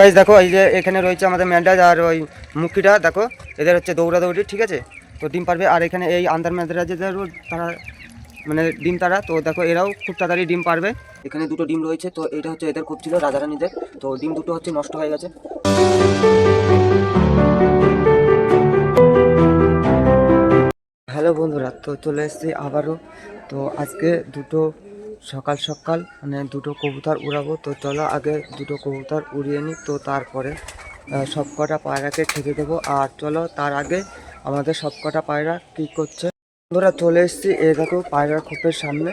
Guys দেখো, এই যে এখানে রয়েছে আমাদের ম্যান্ডাজ আর ওই মুখিটা, দেখো, এদের হচ্ছে দৌড়াদৌড়ি, ঠিক আছে? তো ডিম পারবে, আর এখানে এই আন্দার ম্যান্ডাজেদেরও তারা মানে ডিম তারা, তো দেখো, এরাও খুব তাড়াতাড়ি ডিম পারবে। এখানে দুটো ডিম রয়েছে, তো এটা হচ্ছে এদের খুব ছিল রাজারানীদের, তো ডিম দুটো হচ্ছে নষ্ট হয়ে গেছে। হ্যালো বন্ধুরা, তো চলে এসেছি আবারও। তো আজকে দুটো সকাল সকাল মানে দুটো কবুতর উড়াবো, তো চলো আগে দুটো কবুতর উড়িয়ে নিই, তো তারপরে সব কটা পায়রাকে খেতে দেবো। আর চলো তার আগে আমাদের সব কটা পায়রা কী করছে? বন্ধুরা, চলে এসেছি এ দেখো পায়রার খোপের সামনে।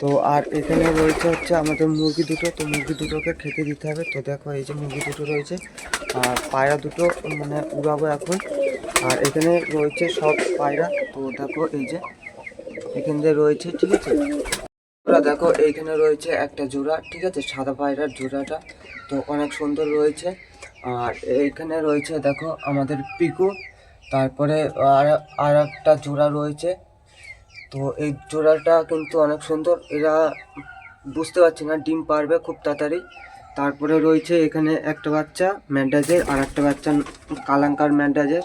তো আর এখানে রয়েছে হচ্ছে আমাদের মুরগি দুটো, তো মুরগি দুটোকে খেতে দিতে হবে। তো দেখো এই যে মুরগি দুটো রয়েছে, আর পায়রা দুটো মানে উড়াবো এখন। আর এখানে রয়েছে সব পায়রা। তো দেখো এই যে এখান দিয়ে রয়েছে, ঠিক আছে? তোমরা দেখো, এইখানে রয়েছে একটা জোড়া, ঠিক আছে? সাদা পায়রার জোড়াটা তো অনেক সুন্দর রয়েছে। আর এইখানে রয়েছে, দেখো, আমাদের পিকু, তারপরে আর আর একটা জোড়া রয়েছে। তো এই জোড়াটা কিন্তু অনেক সুন্দর, এরা বুঝতে পারছি না, ডিম পারবে খুব তাড়াতাড়ি। তারপরে রয়েছে এখানে একটা বাচ্চা ম্যান্ডাজের আর একটা বাচ্চা কালাঙ্কার ম্যান্ডাজের।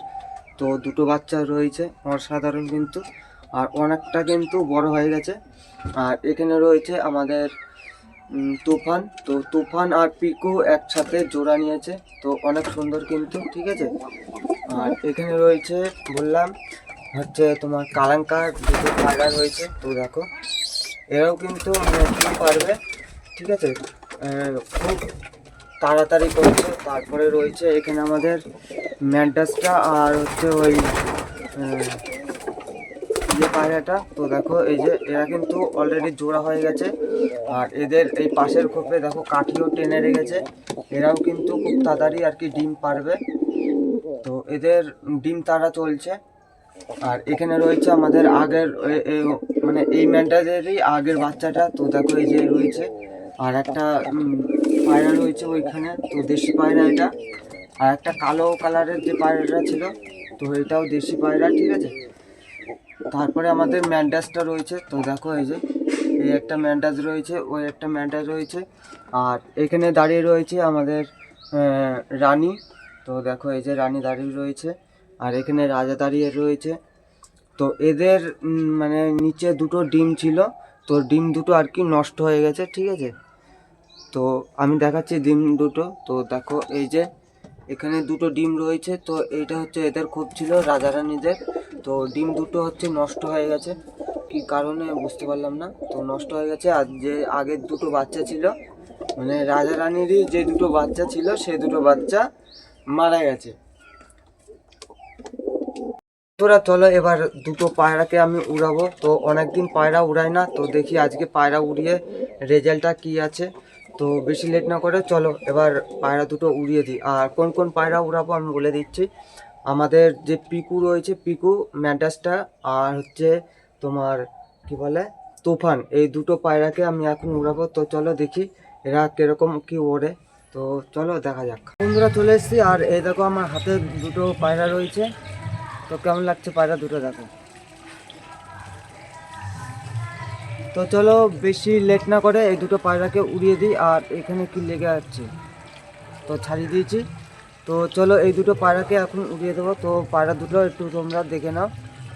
তো দুটো বাচ্চা রয়েছে, অসাধারণ কিন্তু। আর অনেকটা কিন্তু বড় হয়ে গেছে। আর এখানে রয়েছে আমাদের তুফান। তো তুফান আর পিকু একসাথে জোড়া নিয়েছে। তো অনেক সুন্দর কিন্তু, ঠিক আছে? আর এখানে রয়েছে, বললাম, হচ্ছে তোমার কালাঙ্কার দুটো পায়রা রয়েছে। তো দেখো, এরাও কিন্তু মানে পারবে, ঠিক আছে? খুব তাড়াতাড়ি করছে। তারপরে রয়েছে এখানে আমাদের ম্যান্টাসটা আর হচ্ছে ওই ইয়ে পায়রাটা, তো দেখো এই যে এরা কিন্তু অলরেডি জোড়া হয়ে গেছে। আর এদের এই পাশের খোপে দেখো কাঠিও টেনে রেখেছে। এরাও কিন্তু খুব তাড়াতাড়ি আর কি ডিম পারবে। তো এদের ডিম তারা চলছে। আর এখানে রয়েছে আমাদের আগের মানে এই ম্যান্টাজেরই আগের বাচ্চাটা। তো দেখো এই যে রয়েছে। আর একটা পায়রা রয়েছে ওইখানে। তো দেশি পায়রা এটা। আর একটা কালো কালারের যে পায়রাটা ছিল, তো এটাও দেশি পায়রা, ঠিক আছে? তারপরে আমাদের ম্যান্ডাসটা রয়েছে। তো দেখো এই যে, এই একটা ম্যান্ডাস রয়েছে, ওই একটা ম্যান্ডাস রয়েছে। আর এখানে দাঁড়িয়ে রয়েছে আমাদের রানী। তো দেখো এই যে রানী দাঁড়িয়ে রয়েছে, আর এখানে রাজা দাঁড়িয়ে রয়েছে। তো এদের মানে নিচে দুটো ডিম ছিল। তো ডিম দুটো আর কি নষ্ট হয়ে গেছে, ঠিক আছে? তো আমি দেখাচ্ছি ডিম দুটো। তো দেখো এই যে, এখানে দুটো ডিম রয়েছে। তো এইটা হচ্ছে এদের খুব ছিল রাজারানীদের তো ডিম দুটো হচ্ছে নষ্ট হয়ে গেছে। কি কারণে বুঝতে পারলাম না। তো নষ্ট হয়ে গেছে। আর যে আগের দুটো বাচ্চা ছিল মানে রাজারানীরই যে দুটো বাচ্চা ছিল, সে দুটো বাচ্চা মারা গেছে। তোরা চলো, এবার দুটো পায়রাকে আমি উড়াবো। তো অনেকদিন পায়রা উড়াই না। তো দেখি আজকে পায়রা উড়িয়ে রেজাল্টটা কি আছে। তো বেশি লেট না করে চলো, এবার পায়রা দুটো উড়িয়ে দিই। আর কোন কোন পায়রা উড়াবো আমি বলে দিচ্ছি। আমাদের যে পিকু রয়েছে, পিকু ম্যাডাসটা আর হচ্ছে তোমার, কি বলে, তুফান, এই দুটো পায়রাকে আমি এখন উড়াবো। তো চলো দেখি এরা কীরকম কি ওড়ে। তো চলো দেখা যাক। বন্ধুরা চলে এসেছি আর এই দেখো আমার হাতে দুটো পায়রা রয়েছে। তো কেমন লাগছে পায়রা দুটো দেখো। তো চলো বেশি লেট না করে এই দুটো পায়রাকে উড়িয়ে দিই আর এখানে কি লেগে যাচ্ছে তো ছাড়িয়ে দিয়েছি। তো চলো এই দুটো পায়রাকে এখন উড়িয়ে দেবো। তো পায়রা দুটো একটু তোমরা দেখে নাও।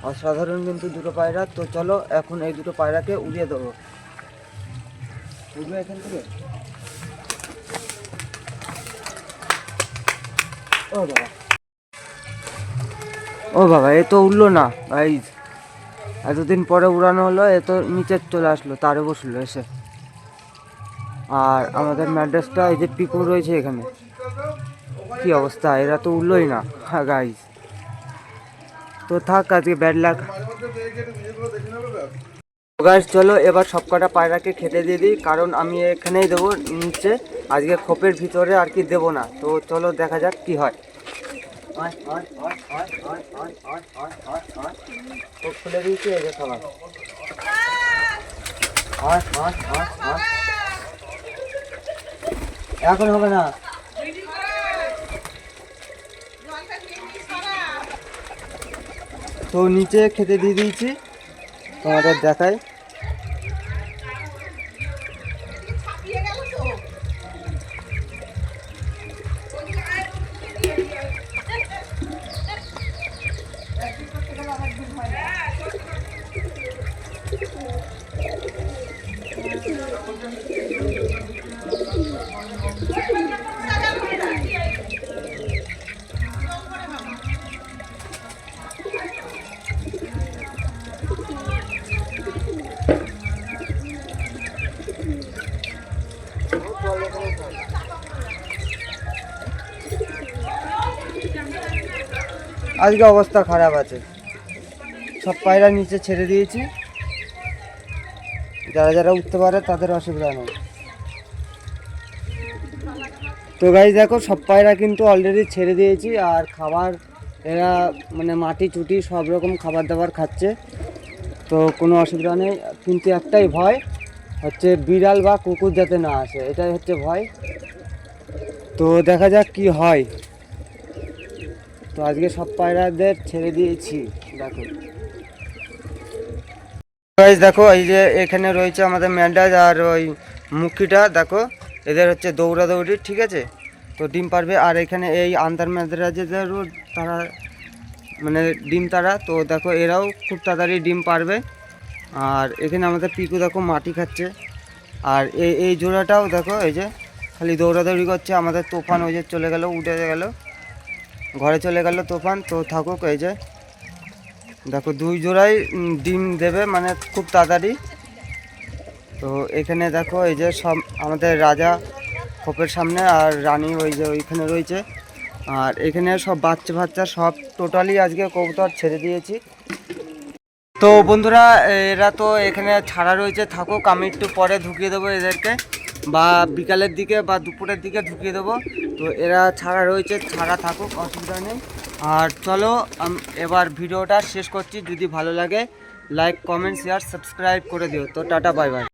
অসাধারণ কিন্তু দুটো পায়রা। তো চলো এখন এই দুটো পায়রাকে উড়িয়ে দেবো। উঠবে এখান থেকে? ও বাবা। ও বাবা, এ তো উঠল না। ভাই এতদিন পরে উড়ানো হলো, এ তো নিচে চলে আসলো, তারে বসল এসে। আর আমাদের ম্যাড্রেসটা এই যে পিকু রয়েছে এখানে। কি অবস্থা? এরা তো উঠলোই না। হ্যাঁ গাইজ তো থাক, আজকে ব্যাড লাগ গাছ চলো, এবার সবকটা পায়রাকে খেতে দিয়ে দিই, কারণ আমি এখানেই দেবো নিচে। আজকে খোপের ভিতরে আর কি দেবো না। তো চলো, দেখা যাক কি হয়। এখন হবে না। তো নিচে খেতে দিয়ে দিয়েছি। তোমাদের দেখাই। আজকে অবস্থা খারাপ আছে। সব পায়রা নিচে ছেড়ে দিয়েছি। যারা যারা উঠতে পারে তাদের অসুবিধা নেই। তো গাই দেখো, সব পায়রা কিন্তু অলরেডি ছেড়ে দিয়েছি আর খাবার, এরা মানে মাটি, চুটি সব রকম খাবার দাবার খাচ্ছে। তো কোনো অসুবিধা নেই। কিন্তু একটাই ভয়, হচ্ছে বিড়াল বা কুকুর যাতে না আসে। এটাই হচ্ছে ভয়। তো দেখা যাক কি হয়। তো আজকে সব পায়রাদের ছেড়ে দিয়েছি, দেখো। দেখো, এই যে এখানে রয়েছে আমাদের ম্যান্ডাজ আর ওই মুখিটা, দেখো, এদের হচ্ছে দৌড়াদৌড়ি, ঠিক আছে? তো ডিম পারবে, আর এখানে এই আন্দার ম্যাদ্রাজেদেরও তারা মানে ডিম তারা, তো দেখো, এরাও খুব তাড়াতাড়ি ডিম পারবে। আর এখানে আমাদের পিকু, দেখো, মাটি খাচ্ছে। আর এই এই জোড়াটাও, দেখো, এই যে, খালি দৌড়াদৌড়ি করছে, আমাদের তোফান ওই যে চলে গেল, উঠে গেল। ঘরে চলে গেল তোফান, তো থাকুক এই যে। দেখো, দুই জোড়াই ডিম দেবে মানে খুব তাড়াতাড়ি। তো এখানে দেখো, এই যে সব আমাদের রাজা খোপের সামনে আর রানী ওই যে ওইখানে রয়েছে। আর এখানে সব বাচ্চা বাচ্চা সব টোটালি আজকে কবুতর ছেড়ে দিয়েছি। তো বন্ধুরা, এরা তো এখানে ছাড়া রয়েছে, থাকুক, আমি একটু পরে ঢুকিয়ে দেবো এদেরকে। বা বিকালের দিকে বা দুপুরের দিকে ঢুকিয়ে দেবো। তো এরা ছাড়া রয়েছে, ছাড়া থাকুক, অসুবিধা নেই। আর চলো এবার ভিডিওটা শেষ করছি। যদি ভালো লাগে লাইক কমেন্ট শেয়ার সাবস্ক্রাইব করে দিও। তো টাটা বাই বাই